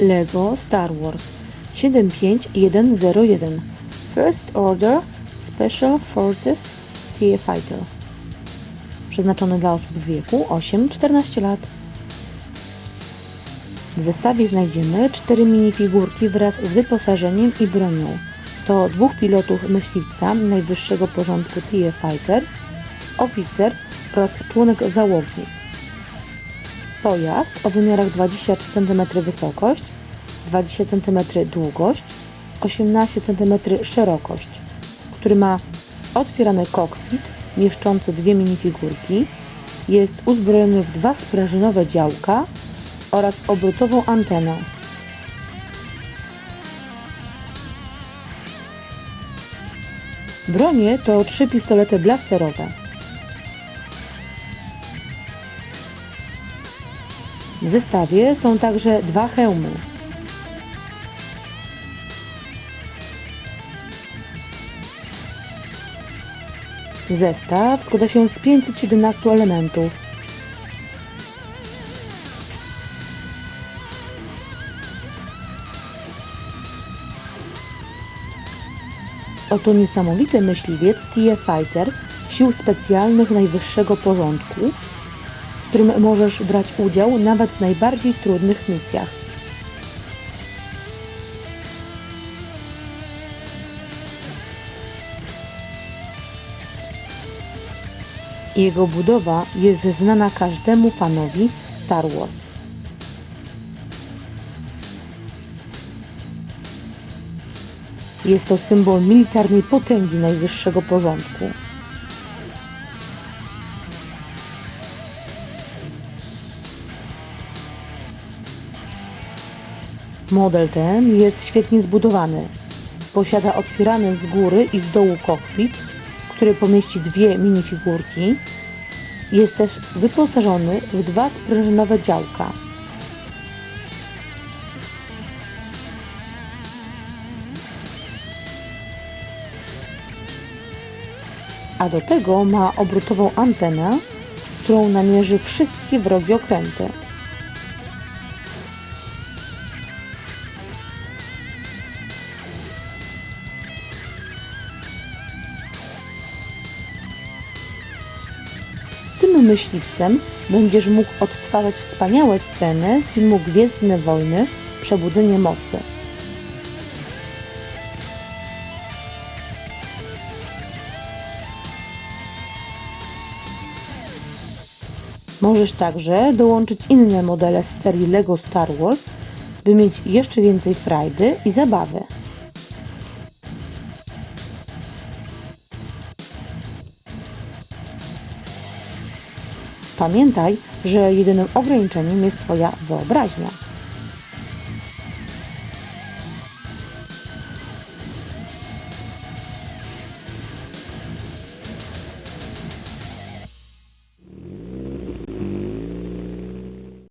LEGO Star Wars 75101 First Order Special Forces TIE Fighter przeznaczony dla osób w wieku 8-14 lat. W zestawie znajdziemy cztery minifigurki wraz z wyposażeniem i bronią. To dwóch pilotów myśliwca najwyższego porządku TIE Fighter, oficer oraz członek załogi. Pojazd o wymiarach 23 cm wysokość, 20 cm długość, 18 cm szerokość, który ma otwierany kokpit mieszczący dwie minifigurki, jest uzbrojony w dwa sprężynowe działka oraz obrotową antenę. Bronie to trzy pistolety blasterowe. W zestawie są także dwa hełmy. Zestaw składa się z 517 elementów. Oto niesamowity myśliwiec TIE Fighter Sił Specjalnych najwyższego porządku, z którym możesz brać udział nawet w najbardziej trudnych misjach. Jego budowa jest znana każdemu fanowi Star Wars. Jest to symbol militarnej potęgi najwyższego porządku. Model ten jest świetnie zbudowany. Posiada otwierany z góry i z dołu kokpit, który pomieści dwie minifigurki. Jest też wyposażony w dwa sprężynowe działka. A do tego ma obrotową antenę, którą namierzy wszystkie wrogie okręty. Tym myśliwcem będziesz mógł odtwarzać wspaniałe sceny z filmu Gwiezdne Wojny Przebudzenie Mocy. Możesz także dołączyć inne modele z serii LEGO Star Wars, by mieć jeszcze więcej frajdy i zabawy. Pamiętaj, że jedynym ograniczeniem jest Twoja wyobraźnia.